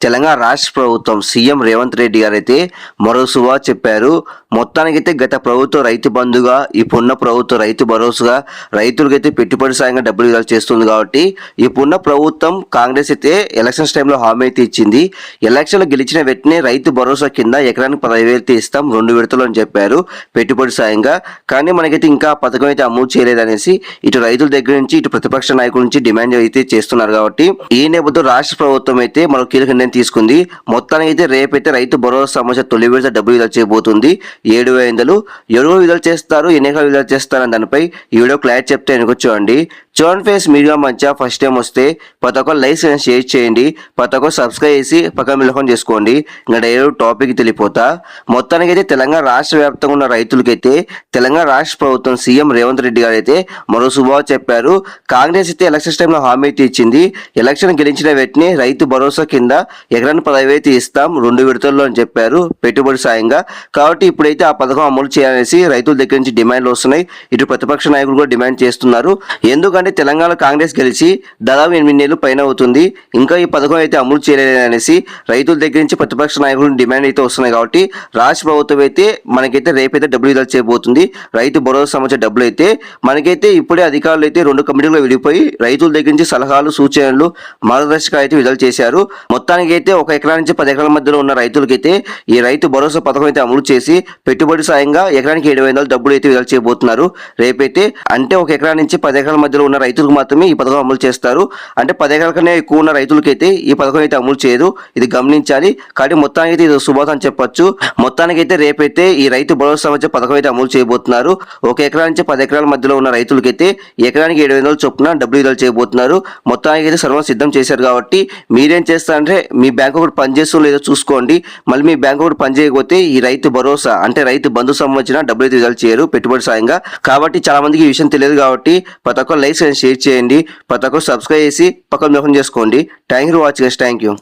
తెలంగాణ రాష్ట్ర ప్రభుత్వం సీఎం రేవంత్ రెడ్డి గారు అయితే మరో చెప్పారు. మొత్తానికైతే గత ప్రభుత్వం రైతు బంధుగా ఇప్పుడున్న ప్రభుత్వం రైతు భరోసాగా రైతులకైతే పెట్టుబడి సాయంగా డబ్బులు విడుదల చేస్తుంది కాబట్టి ఇప్పుడున్న ప్రభుత్వం కాంగ్రెస్ అయితే ఎలక్షన్స్ టైంలో హామీ అయితే ఇచ్చింది. ఎలక్షన్లో గెలిచిన వెంటనే రైతు భరోసా కింద ఎకరానికి పదహైదు ఇస్తాం రెండు విడతలు అని చెప్పారు పెట్టుబడి సాయంగా. కానీ మనకైతే ఇంకా పథకం అయితే అమలు చేయలేదనేసి ఇటు రైతుల దగ్గర నుంచి ఇటు ప్రతిపక్ష నాయకుల నుంచి డిమాండ్ అయితే చేస్తున్నారు కాబట్టి ఈ నేపథ్యంలో రాష్ట్ర ప్రభుత్వం అయితే మరో కీలక నిర్ణయం తీసుకుంది. మొత్తానికి అయితే రేపైతే రైతు భరోసా సమస్య తొలి విడత డబ్బులు విడుదల చేయబోతుంది. ఏడు వేందలు. ఎవరు విడుదల చేస్తారు ఎన్నికలు విడుదల చేస్తారు దానిపై ఈ వీడియో క్లారిటీ చెప్తే అనుకోవచ్చండి జోన్ ఫేస్ మీడియా మంచిగా ఫస్ట్ టైం వస్తే ప్రతి ఒక్కరు లైక్ అండ్ షేర్ చేయండి ప్రతి సబ్స్క్రైబ్ చేసి పక్కన మిలకం చేసుకోండి. ఇంకా డైరెక్ట్ టాపిక్ తెలిపోతా. మొత్తానికి అయితే తెలంగాణ రాష్ట్ర వ్యాప్తంగా ఉన్న రైతులకైతే తెలంగాణ రాష్ట్ర ప్రభుత్వం సీఎం రేవంత్ రెడ్డి గారు అయితే మరో శుభావ చెప్పారు. కాంగ్రెస్ అయితే ఎలక్షన్స్ టైంలో హామీ అయితే ఇచ్చింది. ఎలక్షన్ గెలిచిన వెంటనే రైతు భరోసా కింద ఎకరాన్ని పదవి అయితే ఇస్తాం రెండు విడతల్లో అని చెప్పారు పెట్టుబడి సాయంగా. కాబట్టి ఇప్పుడైతే ఆ పథకం అమలు చేయాలనేసి రైతుల దగ్గర నుంచి డిమాండ్లు వస్తున్నాయి. ఇటు ప్రతిపక్ష నాయకులు కూడా డిమాండ్ చేస్తున్నారు. ఎందుకంటే తెలంగాణ కాంగ్రెస్ గెలిచి దాదాపు ఎనిమిది నెలలు పైన అవుతుంది. ఇంకా ఈ పథకం అయితే అమలు చేయలేదనేసి రైతుల దగ్గర నుంచి ప్రతిపక్ష నాయకులు డిమాండ్ అయితే వస్తున్నాయి కాబట్టి రాష్ట్ర ప్రభుత్వం అయితే మనకైతే రేపైతే డబ్బులు విడుదల చేయబోతుంది. రైతు భరోసా సంబంధించిన డబ్బులు అయితే మనకైతే ఇప్పుడే అధికారులు అయితే రెండు కమిటీలో విడిపోయి రైతుల దగ్గర నుంచి సలహాలు సూచనలు మార్గదర్శకాలు అయితే విడుదల చేశారు. మొత్తానికి అయితే ఒక ఎకరా నుంచి పది ఎకరాల మధ్యలో ఉన్న రైతులకైతే ఈ రైతు భరోసా పథకం అయితే అమలు చేసి పెట్టుబడి సాయంగా ఎకరానికి ఏడు వందల డబ్బులు అయితే విడుదల చేయబోతున్నారు. రేపైతే అంటే ఒక ఎకరా నుంచి పది ఎకరాల మధ్యలో ఉన్న రైతులకు మాత్రమే ఈ పథకం అమలు చేస్తారు. అంటే పది ఎకరాల కన్నా ఎక్కువ ఉన్న రైతులకైతే ఈ పథకం అయితే అమలు చేయదు. ఇది గమనించాలి. కాబట్టి మొత్తానికి అయితే ఇది శుభాత అని చెప్పొచ్చు. మొత్తానికి అయితే రేపైతే ఈ రైతు భరోసా మధ్య పథకం అయితే అమలు చేయబోతున్నారు. ఒక ఎకరా నుంచి పది ఎకరాల మధ్యలో ఉన్న రైతులకైతే ఎకరానికి ఏడు వేల చొప్పున డబ్బులు విడుదల చేయబోతున్నారు. మొత్తానికి అయితే సర్వం సిద్ధం చేశారు కాబట్టి మీరేం చేస్తారంటే మీ బ్యాంక్ ఒకటి పనిచేస్తుందో లేదో చూసుకోండి. మళ్ళీ మీ బ్యాంక్ ఒకటి పనిచేయకపోతే ఈ రైతు భరోసా అంటే రైతు బంధు సంబంధించిన డబ్బులు అయితే విడుదల చేయరు పెట్టుబడి సాయంగా. కాబట్టి చాలా మందికి ఈ విషయం తెలియదు కాబట్టి ప్రతి ఒక్కరు లైక్స్ అండ్ షేర్ చేయండి. ప్రతి ఒక్కరు సబ్స్క్రైబ్ చేసి పక్కన దోహం చేసుకోండి. Thank you watching thank you